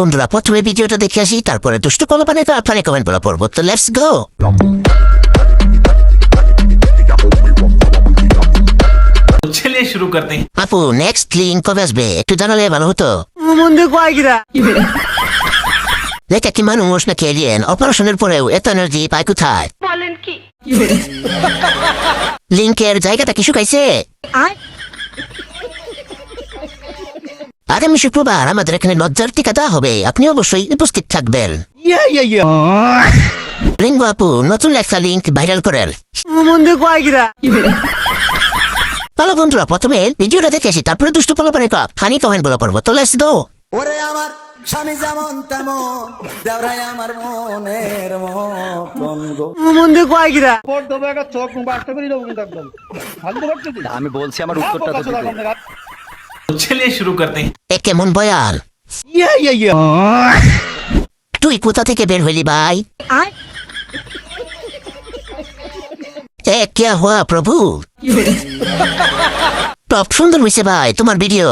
বন্ধুরা প্রথমে ভিডিওটা দেখে আসি তারপরে দুষ্টু কলপানে তো আপনার কমেন্ট বলা পড়ব তো লেটস গো চলিয়ে শুরু করতে। আপু নেক্সট লিঙ্ক কবে আসবে? একটু জানালে ভালো হতো। লেখা কি মানুষ না কেলিয়েন অপারেশনের পরেও এত এনার্জি পায় কোথায়? লিঙ্কের জায়গাটা কি শুকাইছে? আগামী শুক্রবার আমাদের এখানে লজ্জার টিকা দেওয়া হবে। আপনি অবশ্যই উপস্থিত থাকবেন। ইয়া ইয়া ইয়া। লিঙ্গ আপু নতুন একটা লিঙ্ক ভাইরাল করেন কয় ভালো বন্ধুরা প্রথমে ভিডিওটা দেখে আসি তারপরে দুষ্টু ফানি কমেন্ট বলা পড়ব তো গো ওরে আমার স্বামী যেমন তেমন দেওরাই আমার মনের মতন গো। মন্দির কয় কিরা? আমি বলছি আমার উত্তরটা তো চলিয়ে শুরু করতে এ কেমন বয়াল তুই কোথা থেকে বের হইলি ভাই এ কে হওয়া প্রভু টপ সুন্দর হয়েছে ভাই তোমার ভিডিও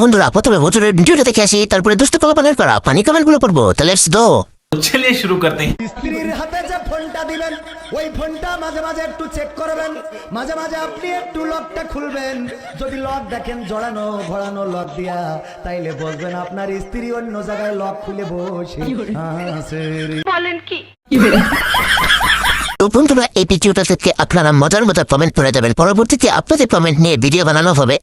বন্ধুরা প্রথমে ভোজনের ভিডিওটা দেখে আসি তারপরে দুষ্ট কলা পানের করা পানি কমেন্টগুলো পড়ব তাহলে লেটস গো চলে শুরু করতে স্ত্রীর হাতে যে ফোনটা দিবেন ওই ফোনটা মাঝে মাঝে একটু চেক করবেন। মাঝে মাঝে আপনি একটু লকটা খুলবেন। যদি লক দেখেন জড়ানো ঘোরানো লক দিয়া তাইলে বলবেন আপনার স্ত্রী অন্য জায়গায় লক খুলে বসে আছে বলেন কি? তো বন্ধুরা এই ভিডিওটা থেকে আপনারা মজার মজার কমেন্ট করে যাবেন। পরবর্তীতে আপনাদের কমেন্ট নিয়ে ভিডিও বানানো হবে।